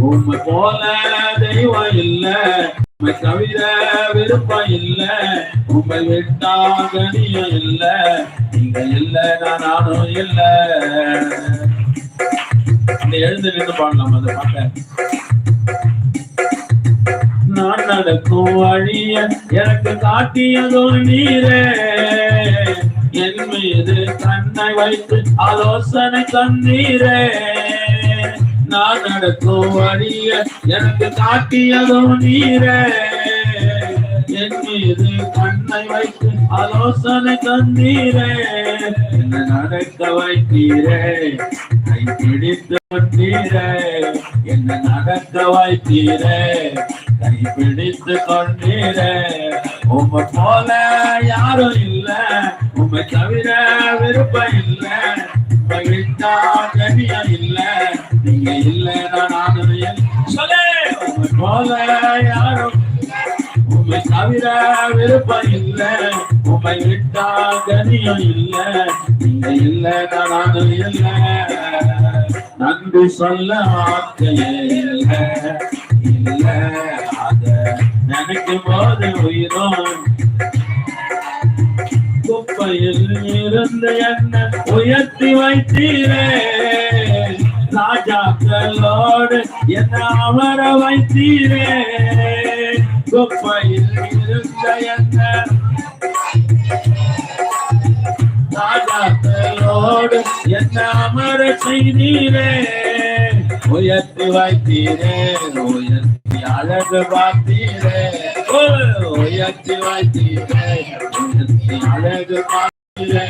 உண்மை போல தெய்வம் இல்ல உண்மை தவிர விருப்பம் இல்ல உண்மை விட்டா கனியம் இல்ல நீங்க இல்ல நான் நானும் இல்ல. அந்த எழுந்து நின்று பாடலாம் அந்த பாட்டை. நான் நடக்கும் வழிய எனக்கு காட்டியதோ நீரே. என் மீது கண்ணை வைத்து ஆலோசனை தந்தீரே. நான் நடக்கும் வழிய எனக்கு காட்டியதோ நீரே. என் மீது கண்ணை வைத்து ஆலோசனை தந்தீரே. என்ன நடக்க வைத்தீரே? கை பிடித்து கொண்டீரே. என்ன நடக்க வைத்தீரே? கை பிடித்து கொண்டீரே. உங்க போல யாரும் இல்ல. உண்மை தவிர விருப்பம் இல்லை. உம்மை விட்டா இல்ல. நீங்க இல்ல நான் சொல்லு. போல யாரும் உண்மை தவிர விருப்பம் இல்ல. உண்மை விட்டா கனியம் இல்ல. நீங்க இல்ல நானும் இல்ல நன்றி சொல்ல வார்த்தையே இல்ல. இல்ல அத நினைக்கும் போது உயிரும் பயில் இருந்து என்ன உயர்த்தி வைத்தீரே. ராஜாக்களோடு என்ன அமர வைத்தீரே. குப்பையில் இருந்த என்ன ராஜாக்களோடு என்ன அமர செய்தீரே. உயர்த்தி வைத்தீரே உயர்த்தி அழகு பார்த்தீரே. உயர்த்தி வைத்தீரே அழகு பார்த்தீரே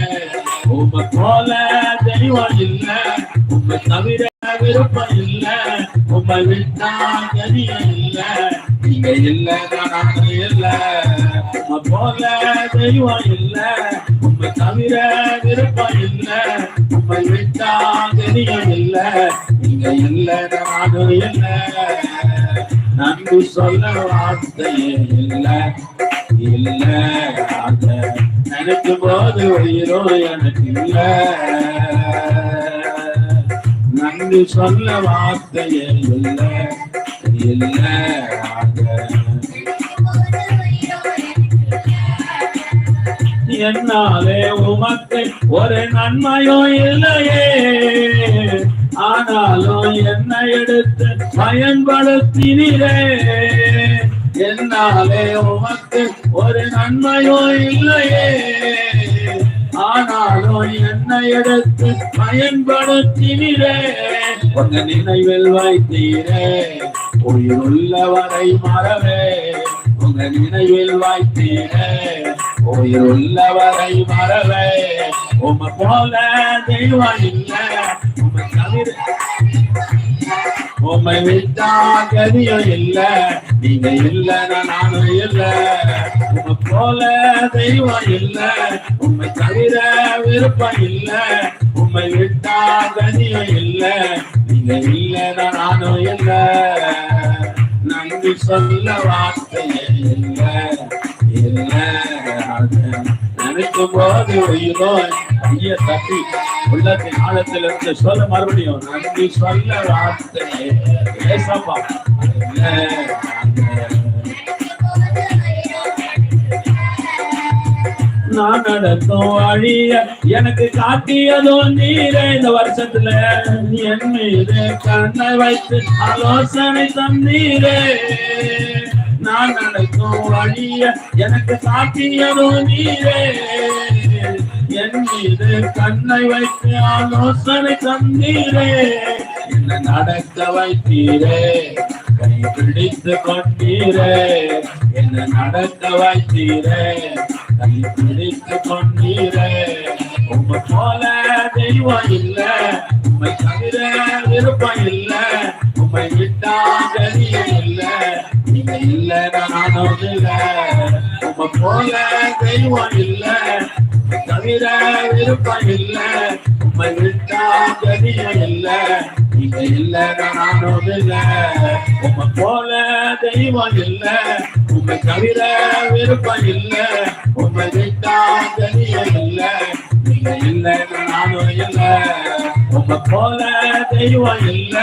போல தெய்வம் இல்ல உமை தவிர விருப்பம் இல்ல உமை விட்டா கனியம் இல்ல நீங்க இல்ல நான் இல்ல உமை போல தெய்வம் இல்ல உமை தவிர விருப்பம் இல்ல உமை விட்டா கனியம் இல்ல நீங்க இல்ல நானும் இல்ல நன்றி சொல்ல வார்த்தையே இல்லை இல்லை அத நினைக்கும் போது உயிரோ எனக்கு இல்ல. நன்றி சொல்ல வார்த்தையே இல்லை இல்லை அத என்னாலே உமக்கு ஒரு நன்மையோ இல்லையே. ஆனாலும் என்னை எடுத்து பயன்படுத்தினீரே. என்னாலே உமக்கு ஒரு நன்மையோ இல்லையே. ஆனாலும் என்னை எடுத்து பயன்படுத்தினீரே. உங்க நினைவில் வைத்தீரே. உயிருள்ளவரை மறவே. உங்க நினைவில் வைத்தீரே. உயிருள்ளவரை மறவே. உம போல தெய்வம் இல்லை. உண்மை விட்டா கதியும் இல்ல நீங்க இல்ல நானும் இல்ல உங்க போல தெய்வம் இல்ல உண்மை தவிர விருப்பம் இல்ல உண்மை விட்டா கதியும் இல்ல நீங்க இல்ல நானும் இல்ல நன்றி சொல்ல வார்த்தையே இல்ல இல்ல நினைக்கும் போது உயிரோ ஐய தப்பி உள்ளத்தின் ஆழத்தில் இருந்து சொல்ல மறுபடியும். நன்றி சொல்ல வார்த்தையே. ஏசப்பா. நான் நடக்கும் வழிய எனக்கு காட்டியதோ நீரே இந்த வருஷத்துல. என் மீது கண்ணை வைத்து ஆலோசனை தந்தீரே. நான் நடக்கும் வழிய எனக்கு காட்டியதோ நீரே. என் மீது கண்ணை வைத்து ஆலோசனை தந்தீரே. என்ன நடக்க வைத்தீரே? கை பிடித்து கொண்டீரே. என்ன நடக்க வைத்தீரே? கை பிடித்து கொண்டீரே. உங்க போல தெய்வம் இல்ல உண்மை தவிர விருப்பம் இல்ல உண்மை விட்டா கரியம் இல்ல. நீங்க இல்ல நானும் இல்ல. உங்க போல தெய்வம் இல்லை தவிர விருப்பம் இல்ல உண்மை விட்டா தெரிய இல்ல இங்க இல்ல நானும் இல்ல உம்மை போல தெய்வம் இல்ல உண்மை தவிர விருப்பம் இல்ல உண்மை விட்டா தெரிய இல்ல நீங்க இல்ல நானும் இல்ல உங்க போல தெய்வம் இல்ல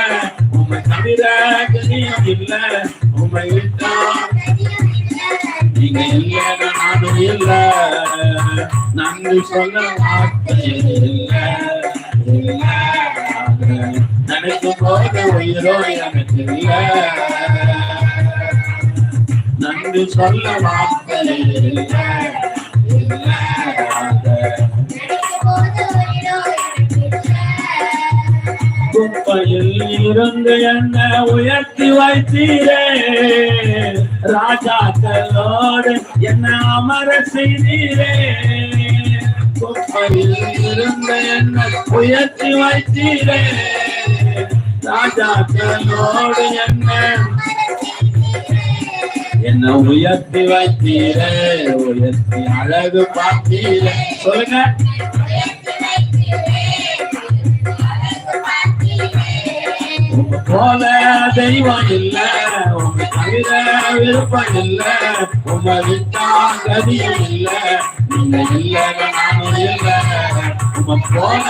உண்மை தவிர கனியம் இல்ல உண்மை விட்டா நீங்க இல்ல நானும் இல்ல. நன்றி சொல்ல வார்த்தை இல்ல. நினைக்கும் போது உயிரோ எனக்கு இல்ல. நன்றி சொல்ல வார்த்தை இல்ல. குப்பையில் இருந்து என்ன உயர்த்தி வைத்தீரே? ராஜாக்களோடு என்ன அமர செய்தீரே? குப்பையில் இருந்து என்ன உயர்த்தி வைத்தீரே? ராஜாக்களோடு என்ன என்ன உயர்த்தி வைத்தீரே? உயர்த்தி அழகு பார்த்தீரே? சொல்லுங்க. போல தெய்வம் இல்ல உங்க தவிர விருப்பம் இல்ல உங்க விட்டா கதியம் இல்ல நீங்க இல்ல நானும் இல்ல. உங்க போல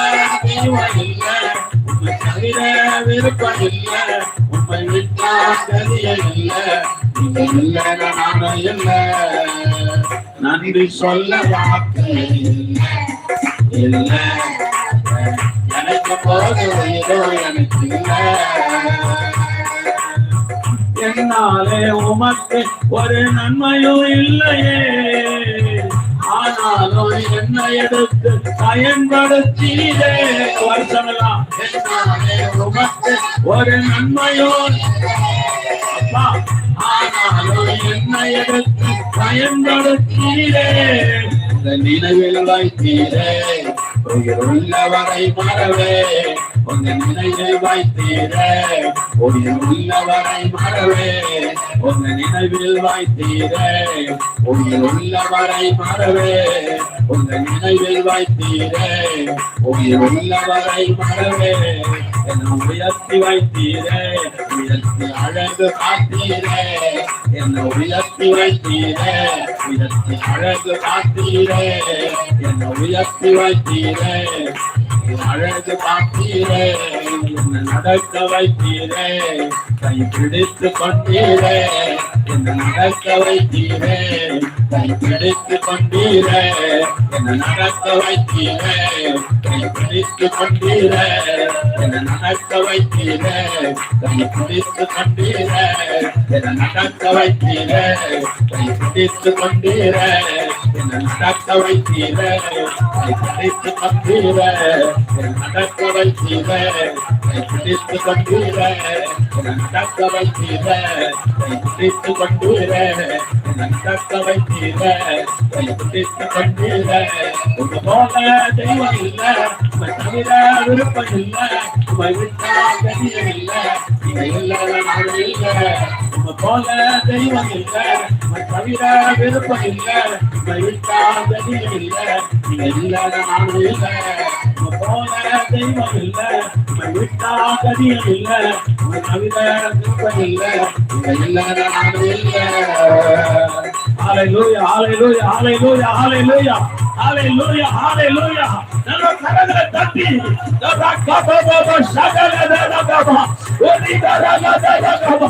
தெய்வம் இல்ல உங்க தவிர விருப்பம் இல்ல உங்க விட்டா இல்ல நீங்க இல்ல நானும் இல்ல. நன்றி சொல்ல வார்த்தை இல்ல. இல்ல எனக்கு எனக்கு என்னாலே உமக்கு ஒரு நன்மையும் இல்லையே. ஆனாலும் என்னை எடுத்து பயன்படுத்தீரே வருஷமெல்லாம் என்னாலே உமக்கு ஒரு நன்மையும் ஆனாலும் என்னை எடுத்து பயன்படுத்தீரே உங்க நினைவில் வைத்தீரே உயிர் உள்ளவரை மறவே. உங்க நினைவில் வைத்தீரே உயிர் உள்ளவரை மறவே. உங்க நினைவில் வைத்தீரே உயிர் உள்ளவரை மறவே. உங்க நினைவில் வைத்தீரே உயிர் உள்ளவரை மறவே. என்னை உயர்த்தி வைத்தீரே. உயர்த்தி அழகு காத்தீரே. என்னை உயர்த்தி வைத்தீரே. உயர்த்தி அழகு காத்தீரே. என்னை உயர்த்தி வைத்தீரே. அழகு காத்தீரே நடக்க வைத்தீரே கை பிடித்து கொண்டீரே என்ன நடக்க வைத்தீரே கை பிடித்து கொண்டீரே என்ன நடக்க வைத்தீரே கை பிடித்து கொண்டீரே என்ன நடக்க வைத்தீரே கை பிடித்து கொண்டீரே என்ன நடக்க வைத்தீரே கை பிடித்து கொண்டீரே. என்னை நடக்க பிடித்து கொண்டீரே என்னை நடக்க பிடித்து கொண்டீரே என்னை நடக்க பிடித்து கொண்டீரே என்னை நடக்க பிடித்து கொண்டீரே உங்க போல தெய்வம் இல்ல தவிர விருப்பம் இல்ல உங்க கதியம் இல்ல நீங்க இல்ல உங்க போல தெய்வம் இல்ல தவிர விருப்பம் உங்க விட்டா கதியம் இல்ல நீங்க இல்ல நான் இல்ல போல தெய்வம் hallelujah, hallelujah. நல்ல கரங்களை தட்டி ரகபபப சகலதரகப ஒலிதரகதரகப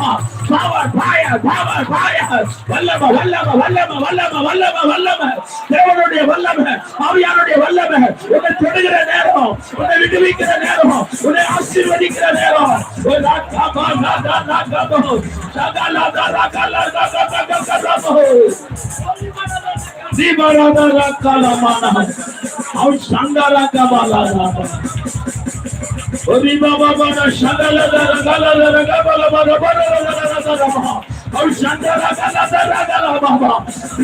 power fire power fire வல்லம வல்லம வல்லம வல்லம வல்லம வல்லம தேவனுடைய வல்லம ஆவியானுடைய வல்லம உன்னை தொடுகிற நேரம் உன்னை விடுவிக்கிற நேரம் உன்னை ஆசீர்வதிக்கிற நேரம் ஒரு ரகப ரகப சகலதரகலதரகப Zibaradarakalama. Aushandarakabalada. Oribababana shagaladaragaladarakabalabarabarabarabarabarabara. Aushandaragaladaragalababa.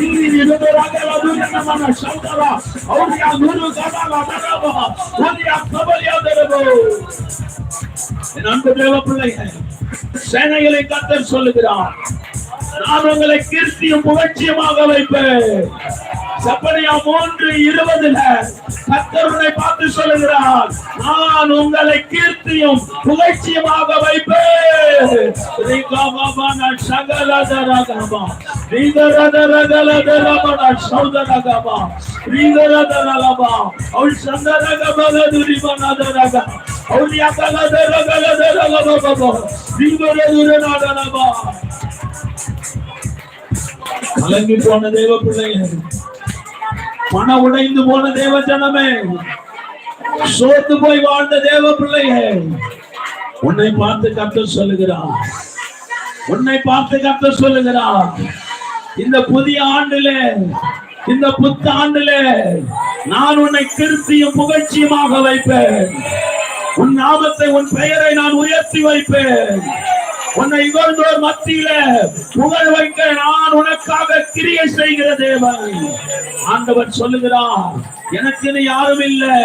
Iririrabaragalaburiyanamana shandara. Auriyagurugabalabaraба. Uriyakabaliyadarabu. என் அன்பு தேவ பிள்ளைகள் சேனைகளை கத்தர் சொல்லுகிறார் நான் உங்களை கீர்த்தியும் புகழ்ச்சியுமாக வைப்பேன் சப்பனியா மூன்று இருபதுல கத்தருனை பார்த்து சொல்லுகிறார் நான் உங்களை கீர்த்தியும் புகழ்ச்சியுமாக வைப்பேன். சகலதரகமா ரிகரதரகலதரமன சௌதரகமா ரிகரதரலமா அவள் சந்தரகபலதுரிமனதரக Aulia gala dara கலங்கி போன தேவ பிள்ளைகள். மன உடைந்து போன தேவ ஜனமே சோர்ந்து போய் வாழ்ந்த தேவ பிள்ளைகள் உன்னை பார்த்து கத்த சொல்லுகிறான் உன்னை பார்த்து கத்த சொல்லுகிறான் இந்த புதிய ஆண்டிலே இந்த புத்தாண்டிலே நான் உன்னை திருப்தியும் புகழ்ச்சியுமாக வைப்பேன். உன் நாமத்தை உன் பெயரை நான் உயர்த்தி வைப்பேன். உன்னை இகழ்ந்தோர் மத்தியில புகழ் வைக்க நான் உனக்காக கிரியை செய்கிற தேவன். ஆண்டவர் சொல்லுகிறார் எனக்கு யாரும் இல்லை.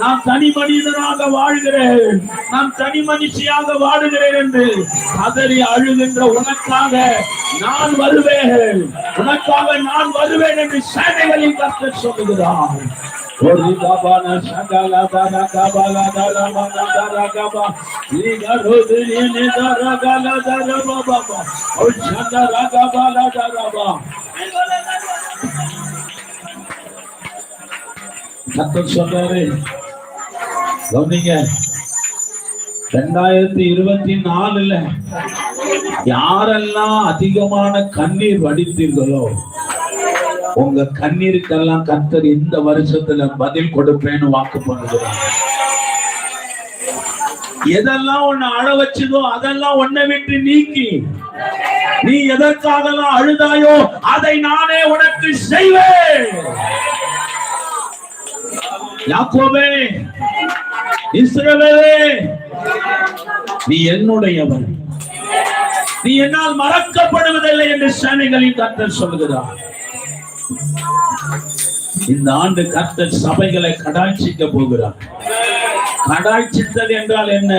நான் தனி மனிதனாக வாழ்கிறேன். நான் தனி மனுஷியாக வாழ்கிறேன் என்று கதறி அழுகின்ற உனக்காக நான் வருவேன். உனக்காக நான் வருவேன் என்று சேனைகளின் கர்த்தர் சொல்லுகிறார். ஒரு கபான சகல தர கபல தர கத்தர் சொல்றாரு கவனிங்க. ரெண்டாயிரத்தி இருபத்தி நாலுல யாரெல்லாம் அதிகமான கண்ணீர் வடித்தீர்களோ உங்க கண்ணீருக்கெல்லாம் கத்தர் இந்த வருஷத்துல பதில் கொடுப்பேன்னு வாக்கு பண்ணுகிறாங்க எதெல்லாம் உன்னை அழ வச்சதோ அதெல்லாம் உன்னை விட்டு நீக்கி. நீ எதற்காகலாம் அழுதாயோ அதை நானே உனக்கு செய்வேன். யாக்கோபே இஸ்ரவேலே நீ என்னுடையவன். நீ என்னால் மறக்கப்படுவதில்லை என்று சேனைகளின் கர்த்தர் சொல்கிறார் இந்த ஆண்டு கர்த்தர் சபைகளை கடாட்சிக்க போகிறார். கடாட்சித்தல் என்றால் என்ன?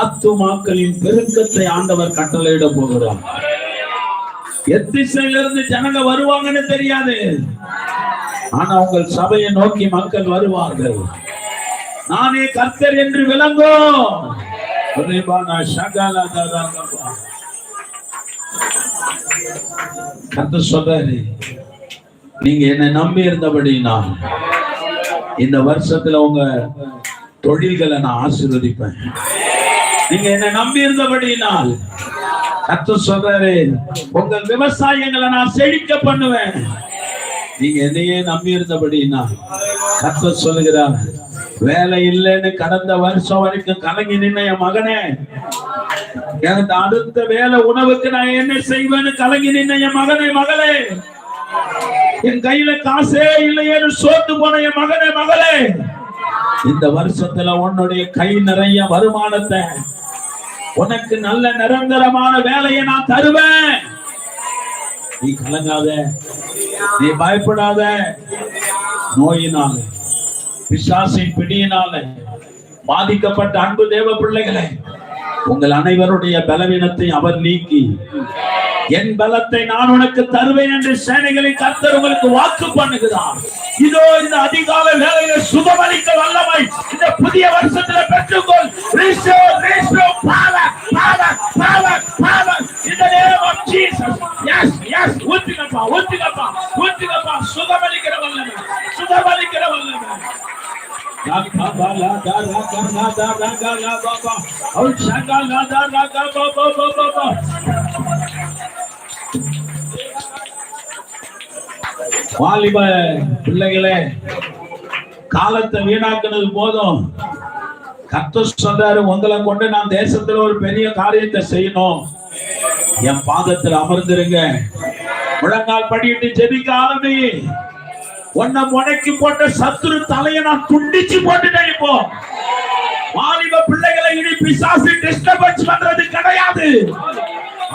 ஆத்துமாக்களின் பெருக்கத்தை ஆண்டவர் கட்டளையிட போகிறார். எத்திசையிலிருந்து ஜனங்க வருவாங்கன்னு தெரியாது. ஆனா உங்கள் சபையை நோக்கி மக்கள் வருவார்கள். நானே கர்த்தர் என்று விளங்கோ ரேபானா கர்த்தர் சொல்றாரு நீங்க என்னை நம்பி இருந்தபடினா இந்த வருஷத்துல உங்க தொழில்களை நான் ஆசீர்வதிப்பேன். நீங்க என்ன நம்பி இருந்தபடினால் கத்து சொல்றாரு உங்கள் விவசாயங்களை நான் செழிக்க பண்ணுவேன். நீங்க என்னையே நம்பி இருந்தபடினா கர்த்தர் சொல்லுகிறார் வேலை இல்லைன்னு கடந்த வருஷம் வரைக்கும் கலங்கி நின்ன என் மகனே எனக்கு அடுத்த வேலை உணவுக்கு நான் என்ன செய்வேன்னு கலங்கி நின்ன என் மகனே மகளே. என் கையில காசே இல்லையேன்னு சோத்து போன என் மகனே மகளே. இந்த வருஷத்துல உன்னுடைய கை நிறைய வருமானத்தை உனக்கு நல்ல நிரந்தரமான வேலையை நான் தருவேன். நீ கலங்காத நீ பயப்படாத. நோயினால பிசாசின் பிடியினால பாதிக்கப்பட்ட அன்பு தேவ பிள்ளைகளே உங்கள் அனைவருடைய பலவீனத்தை அவர் நீக்கி என் பலத்தை நான் உனக்கு தருவேன் என்று சேனைகளின் கர்த்தர் உங்களுக்கு வாக்கு பண்ணுகிறார். இதோ இந்த அதிகால வேலையில சுகமளிக்க வல்லமை இந்த புதிய வருஷத்துல பெற்றுக்கொள். Restore, restore power, power, power, power in the name of Jesus. Yes, yes, ஊத்துங்கப்பா, ஊத்துங்கப்பா, ஊத்துங்கப்பா, சுகமளிக்கிற வல்லமை, சுகமளிக்கிற வல்லமை. Yakabala da raga la da raga வாலிப பிள்ளைகளே காலத்தை வீணாக்குனது போதும். கத்த சொன்னாரு உங்களை கொண்டு நான் தேசத்துல ஒரு பெரிய காரியத்தை செய்யணும். என் பாதத்தில் அமர்ந்திருங்க. முழங்கால் படிட்டு ஜெபிக்க ஆரம்பி. உன்னை முடக்கி போட்ட சத்துரு தலையை நான் துண்டிச்சு போட்டுட்டேன் இப்போ. வாலிப பிள்ளைகளை இனி பிசாசு டிஸ்டர்பன்ஸ் பண்றது கிடையாது.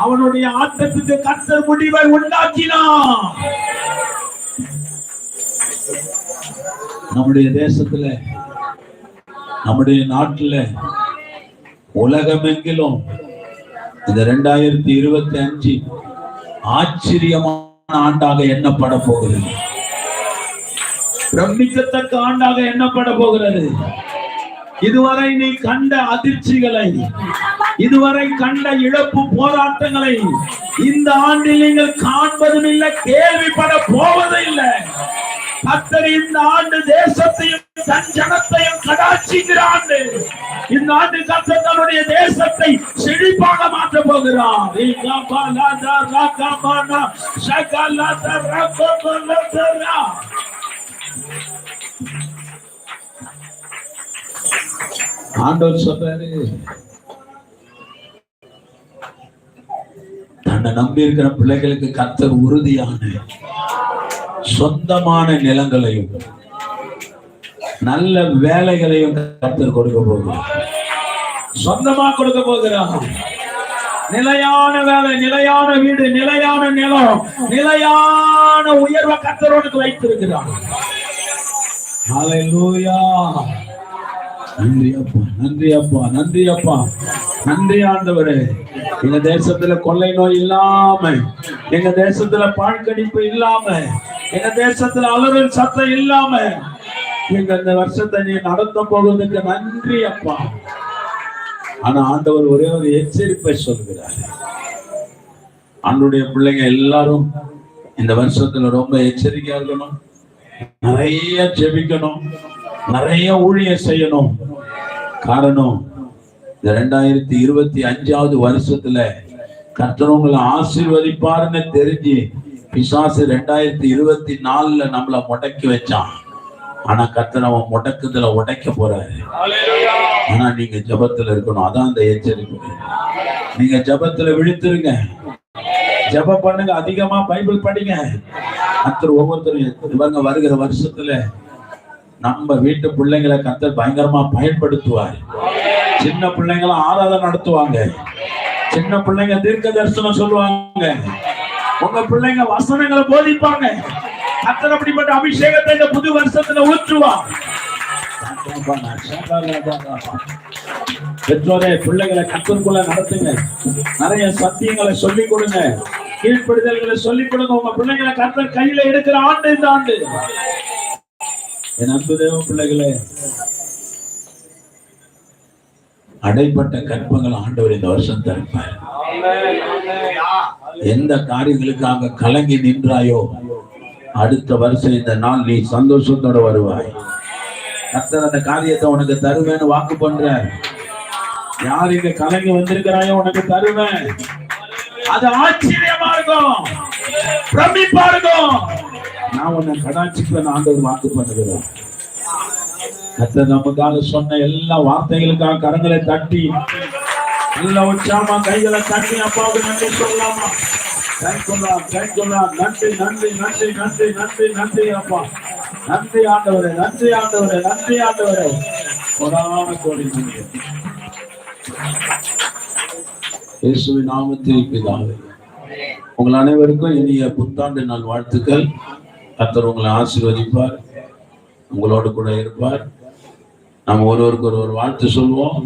அவனுடைய ஆட்டத்துக்கு கத்தர் முடிவை உண்டாக்கினான் நம்முடைய தேசத்துல நம்முடைய நாட்டுல உலகமெங்கிலும் இந்த ரெண்டாயிரத்தி இருபத்தி அஞ்சு ஆச்சரியமான ஆண்டாக எண்ணப்பட போகிறது. பிரமிக்கத்தக்க ஆண்டாக எண்ணப்பட போகிறது. இதுவரை நீ கண்ட அதிர்ச்சிகளை இதுவரை கண்ட இழப்பு போராட்டங்களை இந்த ஆண்டில் நீங்கள் காண்பதும் இல்லை கேள்விப்பட போவதும் இல்லை கத்தர் இந்த ஆண்டு தேசத்தையும் தன் ஜனத்தையும் கடாட்சிக்கிறான். இந்த ஆண்டு கத்த தன்னுடைய தேசத்தை செழிப்பாக மாற்ற போகிறார். ரீகாபாலாதா ஆண்டவர் சொல்றாரு தன்னை நம்பி இருக்கிற பிள்ளைகளுக்கு கத்தர் உறுதியான சொந்தமான நிலங்களையும் நல்ல வேலைகளையும் கத்தர் கொடுக்க போகிறார். சொந்தமா கொடுக்க போகிறார். நிலையான வேலை நிலையான வீடு நிலையான நிலம் நிலையான உயர்வை கத்தரோனுக்கு வைத்திருக்கிறார். Hallelujah. நன்றி அப்பா நன்றி அப்பா நன்றி அப்பா நன்றி ஆண்டவரே. எங்க தேசத்துல கொள்ளை நோய் இல்லாம எங்க தேசத்துல பாழ்கடிப்பு இல்லாம எங்க தேசத்துல அலறல் சத்தம் இல்லாம எங்க இந்த வருஷத்தை நீ நடத்த போவதுக்கு நன்றி அப்பா ஆனா ஆண்டவர் ஒரே ஒரு எச்சரிப்பை சொல்கிறார். ஆண்டுடைய பிள்ளைங்க எல்லாரும் இந்த வருஷத்துல ரொம்ப எச்சரிக்கையா இருக்கணும். நிறைய ஜெபிக்கணும். நிறைய ஊழியம் செய்யணும். காரணம் இந்த ரெண்டாயிரத்தி இருபத்தி அஞ்சாவது வருஷத்துல கர்த்தர் உங்களை ஆசீர்வதிப்பாருன்னு தெரிஞ்சு பிசாசு ரெண்டாயிரத்தி இருபத்தி நாலுல நம்மள முடக்கி வச்சான். ஆனா கர்த்தர் அவன் முடக்குதுல உடைக்க போறாரு. ஆனா நீங்க ஜபத்துல இருக்கணும். அதான் அந்த எச்சரிக்கை. நீங்க ஜபத்துல விழுத்துருங்க ஜெபம் பண்ணுங்க. அதிகமா பைபிள் படிங்க. கர்த்தர் ஒவ்வொருத்தரும் இவங்க வருகிற வருஷத்துல நம்ம வீட்டு பிள்ளைங்களை கத்தர் பயங்கரமா பயன்படுத்துவார். சின்ன பிள்ளைங்களும் ஆராதனை நடத்துவாங்க. சின்ன பிள்ளைங்க தீர்க்க தரிசனம் சொல்லுவாங்க. உங்க பிள்ளைங்க வசனங்களை போதிப்பாங்க. கத்தர் அப்படிப்பட்ட அபிஷேகத்தை இந்த புது வருஷத்துல ஊற்றுவான் பெற்றோரே பிள்ளைகளை கத்தருக்குள்ள நடத்துங்க. நிறைய சத்தியங்களை சொல்லிக் கொடுங்க. கீழ்ப்படுதல்களை சொல்லிக் கொடுங்க. உங்க பிள்ளைங்களை கத்தர் கையில எடுக்கிற ஆண்டு இந்த ஆண்டு. என் அன்பு தேவ பிள்ளைகளே அடைப்பட்ட கற்பங்கள் ஆண்டவர் இந்த வருஷம் தருப்பார். எந்த காரியங்களுக்காக கலங்கி நின்றாயோ அடுத்த வருஷம் இந்த நாள் நீ சந்தோஷத்தோட வருவாய். கத்தர் அந்த காரியத்தை உனக்கு தருவேன்னு வாக்கு பண்ற யார் இங்க கலங்கி வந்திருக்கிறாயோ உனக்கு தருவேன். அது ஆச்சரியமா இருக்கும். பிரமிப்பா இருக்கும். நான் உன்னை கடாட்சிப்பேன் ஆண்டவர் வாக்கு பண்ணுகிறேன். கர்த்தர் நமக்காக சொன்ன எல்லா வார்த்தைகளுக்காக கரங்களை தட்டி நல்ல உற்சாகமா கைகளை தட்டி அப்பாவுக்கு நன்றி சொல்லலாமா? தேங்க்யூலா தேங்க்யூலா நன்றி நன்றி நன்றி நன்றி நன்றி நன்றி அப்பா. நன்றி ஆண்டவரே நன்றி ஆண்டவரே நன்றி ஆண்டவரே. கொடான கோடி நன்றி இயேசுவின் நாமத்தில் பிதாவே உங்கள் அனைவருக்கும் இனிய புத்தாண்டு நாள் வாழ்த்துக்கள். கத்தர் உங்களை ஆசீர்வதிப்பார் உங்களோடு கூட இருப்பார். நாம் ஒருவருக்கு ஒரு ஒரு வாழ்த்து சொல்வோம்.